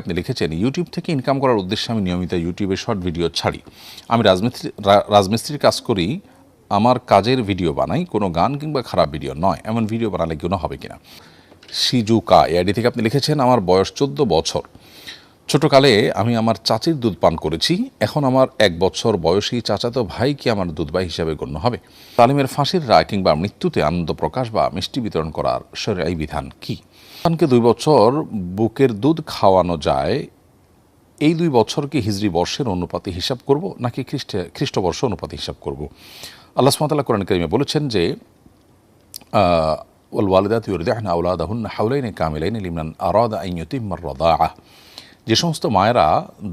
আপনি লিখেছেন ইউটিউব থেকে ইনকাম করার উদ্দেশ্যে আমি নিয়মিত ইউটিউবে শর্ট ভিডিও ছাড়ি। আমি রাজমিস্ত্রি রাজমিস্ত্রির কাজ করি, আমার কাজের ভিডিও বানাই, কোনো গান কিংবা খারাপ ভিডিও নয়, এমন ভিডিও বানালে গুণ হবে কিনা? সিজুকা এই আইডি থেকে আপনি লিখেছেন, আমার বয়স চোদ্দ বছর। ছোটকালে আমি আমার চাচির দুধ পান করেছি, এখন আমার এক বছর বয়সী চাচাতো ভাই কি আমার দুধ ভাই হিসাবে গণ্য হবে? তালিমের ফাঁসির রায় কিংবা মৃত্যুতে আনন্দ প্রকাশ বা মিষ্টি বিতরণ করার এই বিধান কি? সন্তানকে দুই বছর বুকের দুধ খাওয়ানো যায়, এই দুই বছরকে হিজরি বর্ষের অনুপাতে হিসাব করব, নাকি খ্রিস্ট, খ্রিস্টবর্ষ অনুপাতে হিসাব করব? আল্লাহ সুমাতাল্লাহ কোরআন করিমে বলেছেন যে রাদাআহ। যে সমস্ত মায়েরা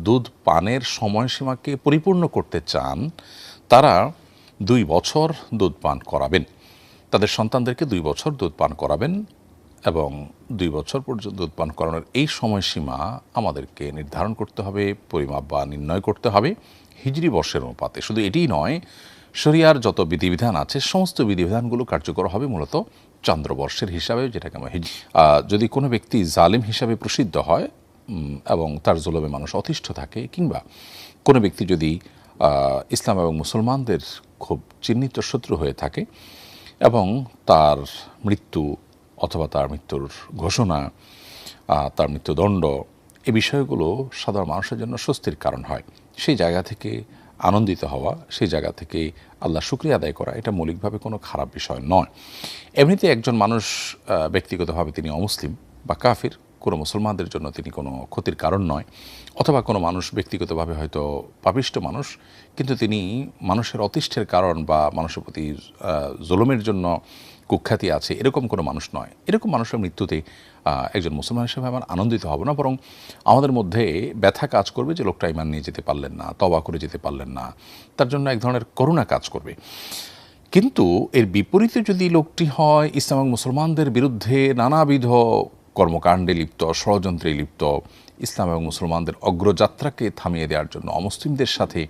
দুধ পানের সময়সীমাকে পরিপূর্ণ করতে চান, তারা দুই বছর দুধ পান করাবেন। তাদের সন্তানদেরকে দুই বছর দুধ পান করাবেন। এবং দুই বছর পর্যন্ত পান করানোর এই সময়সীমা আমাদেরকে নির্ধারণ করতে হবে, পরিমাপ বা নির্ণয় করতে হবে হিজরি বর্ষের অনুপাতে। শুধু এটিই নয়, শরিয়ার যত বিধিবিধান আছে, সমস্ত বিধিবিধানগুলো কার্যকর হবে মূলত চন্দ্রবর্ষের হিসাবে, যেটাকে আমরা হিজ যদি কোনো ব্যক্তি জালিম হিসাবে প্রসিদ্ধ হয় এবং তার জলবে মানুষ অতিষ্ঠ থাকে, কিংবা কোনো ব্যক্তি যদি ইসলাম এবং মুসলমানদের খুব চিহ্নিত শত্রু হয়ে থাকে, এবং তার মৃত্যু অথবা তার মৃত্যুর ঘোষণা তার মৃত্যুদণ্ড এ বিষয়গুলো সাধারণ মানুষের জন্য স্বস্তির কারণ হয়। সেই জায়গা থেকে আনন্দিত হওয়া, সেই জায়গা থেকে আল্লাহ শুক্রিয়া আদায় করা, এটা মৌলিকভাবে কোনো খারাপ বিষয় নয়। এমনিতে একজন মানুষ ব্যক্তিগতভাবে তিনি অমুসলিম বা কাফির, কোনো মুসলমানদের জন্য তিনি কোনো ক্ষতির কারণ নয়। অথবা কোনো মানুষ ব্যক্তিগতভাবে হয়তো পাপিষ্ট মানুষ, কিন্তু তিনি মানুষের অতিষ্ঠের কারণ বা মানুষের প্রতি জুলুমের জন্য কুখ্যাতি আছে, এরকম কোনো মানুষ নয়। এরকম মানুষের মৃত্যুতে একজন মুসলমান হিসেবে আমার আনন্দিত হব না, বরং আমাদের মধ্যে ব্যথা কাজ করবে যে লোকটা ইমান নিয়ে যেতে পারলেন না তবা করে যেতে পারলেন না, তার জন্য এক ধরনের করুণা কাজ করবে। কিন্তু এর বিপরীতে যদি লোকটি হয়, ইসলাম মুসলমানদের বিরুদ্ধে নানাবিধ কর্মকাণ্ডে লিপ্ত, ষড়যন্ত্রে লিপ্ত, ইসলাম এবং মুসলমানদের অগ্রযাত্রাকে থামিয়ে দেওয়ার জন্য অমুসলিমদের সাথে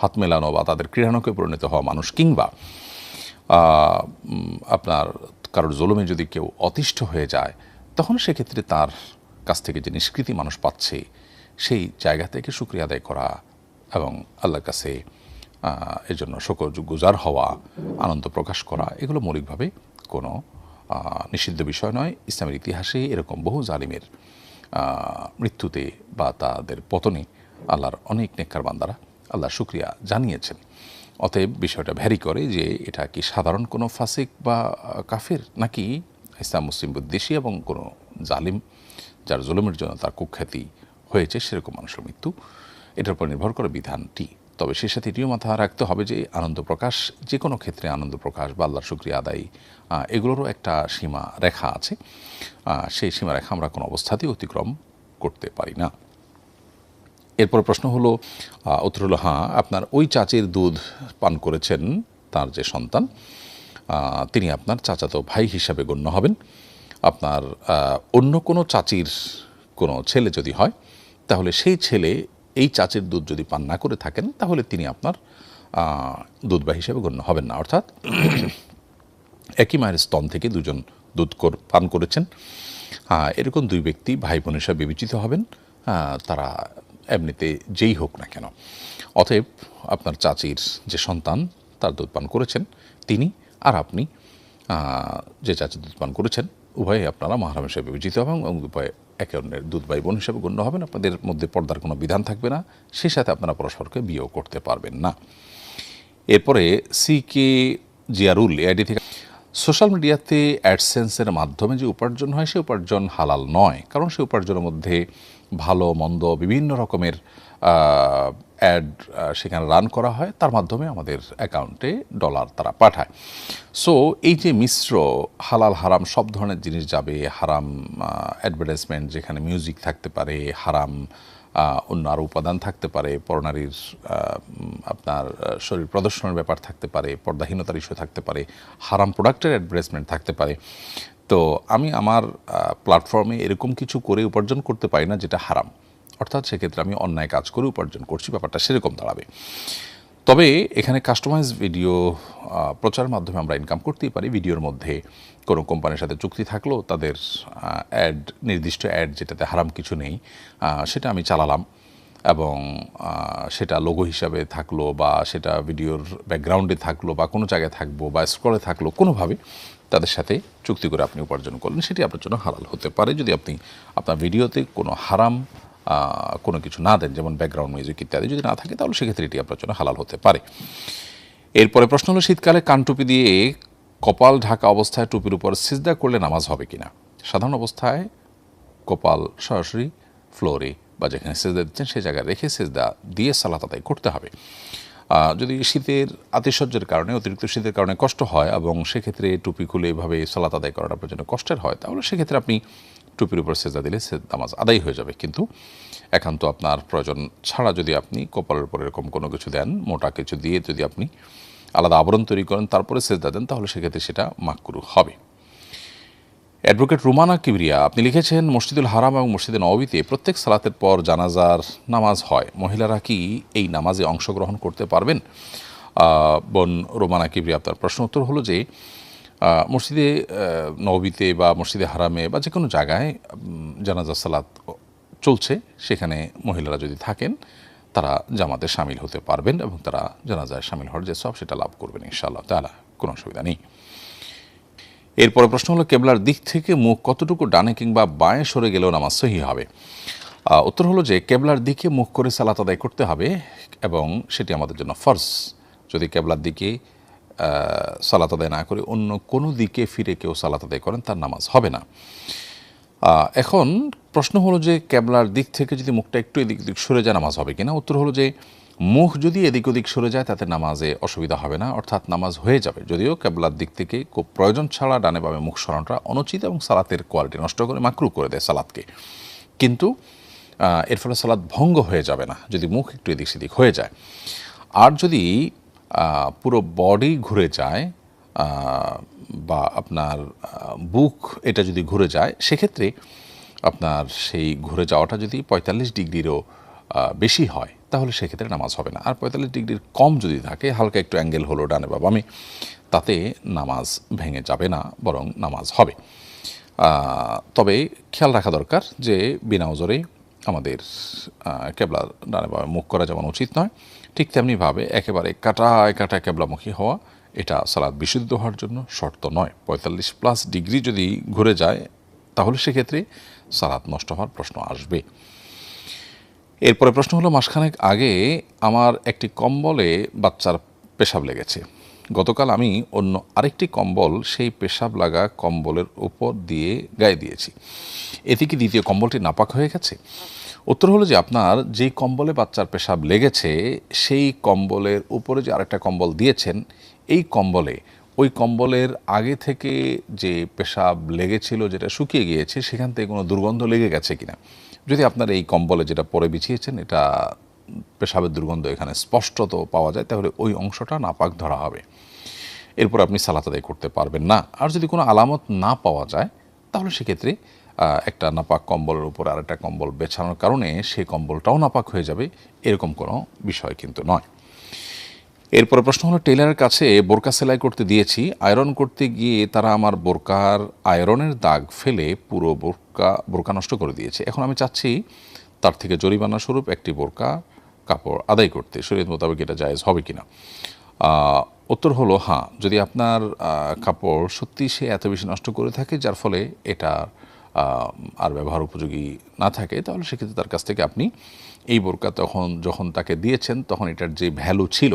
হাত মেলানো বা তাদের ক্রীড়ানকে পরিণত হওয়া মানুষ কিংবা আপনার কারোর জলমে যদি কেউ অতিষ্ঠ হয়ে যায়, তখন সেক্ষেত্রে তার কাছ থেকে যে নিষ্কৃতি মানুষ পাচ্ছে, সেই জায়গা থেকে শুক্রিয়া আদায় করা এবং আল্লাহর কাছে এর জন্য শকর গুজার হওয়া, আনন্দ প্রকাশ করা, এগুলো মৌলিকভাবে কোনো নিষিদ্ধ বিষয় নয়। ইসলামের ইতিহাসে এরকম বহু জালিমের মৃত্যুতে বা তাদের পতনে আল্লাহর অনেক নেককার বান্দারা আল্লাহ শুক্রিয়া জানিয়েছেন। অতএব বিষয়টা ভ্যারি করে যে এটা কি সাধারণ কোনো ফাসিক বা কাফের? নাকি ইসলাম, মুসলিম, বিদ্বেষী এবং কোনো জালিম যার জুলুমের জন্য তার কুখ্যাতি হয়েছে, সেরকম মানুষের মৃত্যু? এটার উপর নির্ভর করে বিধানটি। তবে সে সাথে এটিও মাথা রাখতে হবে যে আনন্দ প্রকাশ, যে কোনো ক্ষেত্রে আনন্দ প্রকাশ বা আল্লাহর শুক্রিয়া আদায় এগুলোরও একটা সীমা রেখা আছে সেই সীমা রেখা আমরা কোনো অবস্থাতেই অতিক্রম করতে পারি না। এরপর প্রশ্ন হলো উত্তর হলো হ্যাঁ আপনার ওই চাচির দুধ পান করেছেন তার যে সন্তান তিনি আপনার চাচাতো ভাই হিসাবে গণ্য হবেন। আপনার অন্য কোনো চাচির কোনো ছেলে যদি হয় তাহলে সেই ছেলে এই চাচির দুধ যদি পান না করে থাকেন তাহলে তিনি আপনার আহ, দুধ ভাই হিসাবে গণ্য হবেন না। অর্থাৎ একই মায়ের স্তন থেকে দুজন দুধ পান করেছেন। আহ, এরকম দুই ব্যক্তি ভাই বোন হিসাবে বিবেচিত হবেন। তারা এমনিতে যেই হোক না কেন। অতএব আপনার চাচির যে সন্তান, তার দুধ পান করেছেন তিনি আর আপনি যে চাচি দুধ পান করেছেন, উভয়ে আপনারা মহারাম হিসেবে বিবেচিত হবেন এবং উভয়ে একে অন্যের দুধ ভাই বোন হিসেবে গণ্য হবেন। আপনাদের মধ্যে পর্দার কোনো বিধান থাকবে না সেই সাথে আপনারা পরস্পরকে বিয়েও করতে পারবেন না। এরপরে সি কে জিয়ারুল, এআইডি থেকে। সোশ্যাল মিডিয়াতে অ্যাডসেন্সের মাধ্যমে যে উপার্জন হয়, সে উপার্জন হালাল নয়। কারণ সে উপার্জনের মধ্যে ভালো, মন্দ, বিভিন্ন রকমের অ্যাড সেখানে রান করা হয়। তার মাধ্যমে আমাদের অ্যাকাউন্টে ডলার তারা পাঠায়। সো এই যে মিশ্র হালাল হারাম সব ধরনের জিনিস যাবে, হারাম অ্যাডভার্টাইজমেন্ট যেখানে মিউজিক থাকতে পারে, হারাম অন্য আরও উপাদান থাকতে পারে পরনারীর আপনার শরীর প্রদর্শনের ব্যাপার থাকতে পারে, পর্দাহীনতার ইস্যু থাকতে পারে, হারাম প্রোডাক্টের অ্যাডভার্টাইজমেন্ট থাকতে পারে। তো আমি আমার প্ল্যাটফর্মে এরকম কিছু করে উপার্জন করতে পারি না যেটা হারাম। অর্থাৎ সেক্ষেত্রে আমি অন্যায় কাজ করে উপার্জন করছি, ব্যাপারটা সেরকম দাঁড়াবে। তবে এখানে কাস্টমাইজ ভিডিও প্রচারের মাধ্যমে আমরা ইনকাম করতেই পারি। ভিডিওর মধ্যে কোনো কোম্পানির সাথে চুক্তি থাকল তাদের অ্যাড নির্দিষ্ট অ্যাড যেটাতে হারাম কিছু নেই সেটা আমি চালালাম। এবং সেটা লোগো হিসাবে থাকল বা সেটা ভিডিওর ব্যাকগ্রাউন্ডে থাকল বা কোনো জায়গায় থাকব বা স্ক্রলে থাকল, কোনোভাবে তাদের সাথে চুক্তি করে আপনি উপার্জন করলেন, সেটি আপনার জন্য হালাল হতে পারে। যদি আপনি আপনার ভিডিওতে কোনো হারাম কোনো কিছু না দেন, যেমন ব্যাকগ্রাউন্ড মিউজিক ইত্যাদি যদি না থাকে, তাহলে সেক্ষেত্রে এটি আপনার জন্য হালাল হতে পারে। এরপরে প্রশ্ন হলো, শীতকালে কান টুপি দিয়ে কপাল ঢাকা অবস্থায় টুপির উপর সিজদা করলে নামাজ হবে কিনা? সাধারণ অবস্থায় কপাল সরাসরি ফ্লোরে বা যেখানে সেজদা দিচ্ছেন সেই জায়গায় রেখে সেজদা দিয়ে সালাত আদায় করতে হবে। যদি শীতের আতিশয্যের কারণে, অতিরিক্ত শীতের কারণে কষ্ট হয় এবং সেক্ষেত্রে টুপি খুলে এভাবে সালাত আদায় করাটা আপনার জন্য কষ্টের হয়, তাহলে সেক্ষেত্রে আপনি টুপির উপর সেজদা দিলে সে নামাজ আদায় হয়ে যাবে। কিন্তু একান্ত আপনার প্রয়োজন ছাড়া যদি আপনি কপালের উপর এরকম কোনো কিছু দেন, মোটা কিছু দিয়ে যদি আপনি আলাদা আবরণ তৈরি করেন, তারপরে সেজদা দেন, তাহলে সেক্ষেত্রে সেটা মাকরু হবে। অ্যাডভোকেট রুমানা কিবরিয়া আপনি লিখেছেন মসজিদুল হারাম এবং মসজিদে নবীতে প্রত্যেক সালাতের পর জানাজার নামাজ হয়। মহিলারা কি এই নামাজে অংশগ্রহণ করতে পারবেন? বোন রোমানা কিবরিয়া আপনার প্রশ্ন উত্তর হলো যে মসজিদে নবীতে বা মসজিদে হারামে বা যে কোনো জায়গায় উম, জানাজা সালাত চলছে। সেখানে মহিলারা যদি থাকেন তারা জামাতে সামিল হতে পারবেন এবং তারা জানাজায় সামিল হওয়ার যে সব সেটা লাভ করবেন ইনশাআল্লাহ। তালা কোনো অসুবিধা নেই। এরপরে প্রশ্ন হলো, কেবলার দিক থেকে মুখ কতটুকু ডানে কিংবা বাঁয়ে সরে গেলেও নামাজ সহি হবে? উত্তর হলো যে, কেবলার দিকে মুখ করে সালাত আদায় করতে হবে এবং সেটি আমাদের জন্য ফর্জ। যদি কেবলার দিকে সালাত আদায় না করে অন্য কোনো দিকে ফিরে কেউ সালাত আদায় করেন, তার নামাজ হবে না। এখন প্রশ্ন হলো যে, কেবলার দিক থেকে যদি মুখটা একটু এদিক দিক সরে যায়, নামাজ হবে কিনা? উত্তর হলো যে মুখ যদি এদিক ওদিক সরে যায়, তাতে নামাজে অসুবিধা হবে না। অর্থাৎ নামাজ হয়ে যাবে। যদিও কেবলার দিক থেকে খুব প্রয়োজন ছাড়া ডানে বামে মুখ সরানোটা অনুচিত এবং সালাতের কোয়ালিটি নষ্ট করে মাকরু করে দেয় সালাদকে কিন্তু এর ফলে সালাদ ভঙ্গ হয়ে যাবে না, যদি মুখ একটু এদিক সেদিক হয়ে যায়। আর যদি পুরো বডি ঘুরে যায় বা আপনার বুক এটা যদি ঘুরে যায়, সেক্ষেত্রে আপনার সেই ঘুরে যাওয়াটা যদি পঁয়তাল্লিশ ডিগ্রিরও বেশি হয় তাহলে সেক্ষেত্রে নামাজ হবে না। আর পঁয়তাল্লিশ ডিগ্রির কম যদি থাকে, হালকা একটু অ্যাঙ্গেল হলো ডানে বা বামে, তাতে নামাজ ভেঙে যাবে না, বরং নামাজ হবে। তবে খেয়াল রাখা দরকার যে বিনা ওজরে আমাদের কেবলা ডানে বামে মুখ করা যেমন উচিত নয়। ঠিক তেমনিভাবে একেবারে কাটায় কাটায় কেবলামুখী হওয়া, এটা সালাদ বিশুদ্ধ হওয়ার জন্য শর্ত নয়। পঁয়তাল্লিশ প্লাস ডিগ্রি যদি ঘুরে যায়, তাহলে সেক্ষেত্রে সালাদ নষ্ট হওয়ার প্রশ্ন আসবে। এরপরে প্রশ্ন হলো, মাসখানেক আগে আমার একটি কম্বলে বাচ্চার পেশাব লেগেছে। গতকাল আমি অন্য আরেকটি কম্বল সেই পেশাব লাগা কম্বলের উপর দিয়ে গায়ে দিয়েছি। এতে কি দ্বিতীয় কম্বলটি নাপাক হয়ে গেছে? উত্তর হলো যে আপনার যেই কম্বলে বাচ্চার পেশাব লেগেছে, সেই কম্বলের উপরে যে আরেকটা কম্বল দিয়েছেন, এই কম্বলে, ওই কম্বলের আগে থেকে যে পেশাব লেগেছিল, যেটা শুকিয়ে গিয়েছে, সেখান থেকে কোনো দুর্গন্ধ লেগে গেছে কিনা? যদি আপনার এই কম্বলে যেটা পরে বিছিয়েছেন, এটা পেশাবের দুর্গন্ধ এখানে স্পষ্টত পাওয়া যায়, তাহলে ওই অংশটা নাপাক ধরা হবে। এরপর আপনি সালাত আদায় করতে পারবেন না। আর যদি কোনো আলামত না পাওয়া যায়, তাহলে সেক্ষেত্রে একটা নাপাক কম্বলের উপর আর একটা কম্বল বেছানোর কারণে সেই কম্বলটাও নাপাক হয়ে যাবে। এরকম কোনো বিষয় কিন্তু নয়। এরপরে প্রশ্ন হলো টেলারের কাছে বোরকা সেলাই করতে দিয়েছি আয়রন করতে গিয়ে তারা আমার বোরকার আয়রনের দাগ ফেলে পুরো বোরকা বোরকা নষ্ট করে দিয়েছে। এখন আমি চাচ্ছি তার থেকে জরিমানা স্বরূপ একটি বোরকা কাপড় আদায় করতে। শরীর মোতাবেক এটা জায়েজ হবে কিনা? আহ, উত্তর হলো হ্যাঁ যদি আপনার কাপড় সত্যি সে এত বেশি নষ্ট করে থাকে যার ফলে এটা আর ব্যবহার উপযোগী না থাকে তাহলে সেক্ষেত্রে তার কাছ থেকে আপনি এই বোরকা তখন যখন তাকে দিয়েছেন তখন এটার যে ভ্যালু ছিল